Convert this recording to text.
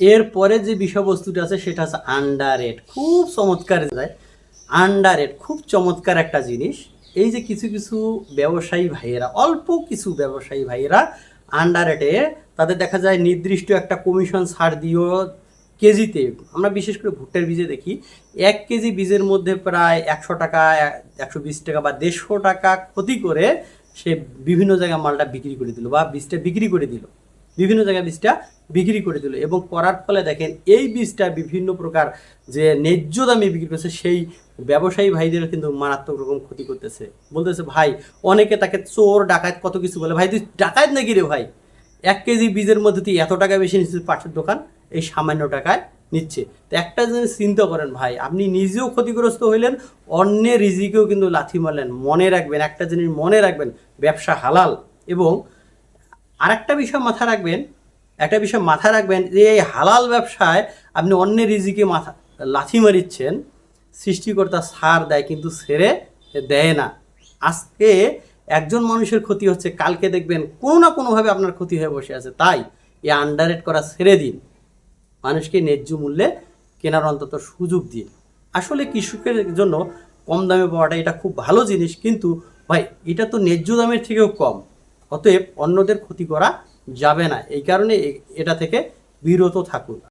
এরপরে যে বিষয়বস্তুটা আছে, সেটা হচ্ছে আন্ডার খুব চমৎকার যায়। আন্ডার খুব চমৎকার একটা জিনিস। এই যে কিছু কিছু ব্যবসায়ী ভাইয়েরা, অল্প কিছু ব্যবসায়ী ভাইয়েরা আন্ডার তাদের দেখা যায় নির্দিষ্ট একটা কমিশন ছাড় দিয়েও কেজিতে, আমরা বিশেষ করে ভুট্টার বীজে দেখি, এক কেজি বীজের মধ্যে প্রায় একশো টাকা, একশো বিশ টাকা বা দেড়শো টাকা ক্ষতি করে সে বিভিন্ন জায়গায় মালটা বিক্রি করে দিল বা বীজটা বিক্রি করে দিল। বিভিন্ন জায়গায় বীজটা বিক্রি করে দিল এবং করার ফলে দেখেন এই বীজটা বিভিন্ন প্রকার যে ন্যায্য দামে বিক্রি করছে, সেই ব্যবসায়ী ভাইদের কিন্তু মারাত্মক রকম ক্ষতি করতেছে। বলতেছে, ভাই, অনেকে তাকে চোর, ডাকাত কত কিছু বলে। ভাই, তুই ডাকাত নাকি রে ভাই? এক কেজি বীজের মধ্যে তুই এত টাকা বেশি নিচ্ছিস পাশের দোকান? এই সামান্য টাকায় নিচ্ছে। তো একটা জিনিস চিন্তা করেন, ভাই, আপনি নিজেও ক্ষতিগ্রস্ত হইলেন, অন্যের রিজিকেও কিন্তু লাথি মারলেন। মনে রাখবেন, একটা জিনিস মনে রাখবেন, ব্যবসা হালাল এবং আরেকটা বিষয় মাথায় রাখবেন, একটা বিষয় মাথায় রাখবেন যে এই হালাল ব্যবসায় আপনি অন্যের রিজিকে মাথা, লাথি মারিচ্ছেন, সৃষ্টিকর্তা সার দেয় কিন্তু ছেড়ে দেয় না। আজকে একজন মানুষের ক্ষতি হচ্ছে, কালকে দেখবেন কোনো না কোনোভাবে আপনার ক্ষতি হয়ে বসে আছে। তাই এই আন্ডারেট করা ছেড়ে দিন। মানুষকে ন্যায্য মূল্যে কেনার অন্তত সুযোগ দিন। আসলে কৃষকের জন্য কম দামে পাওয়াটা এটা খুব ভালো জিনিস, কিন্তু ভাই, এটা তো ন্যায্য দামের থেকেও কম। অতএব অন্যদের ক্ষতি করা যাবে না। এই কারণে এটা থেকে বিরত থাকুন।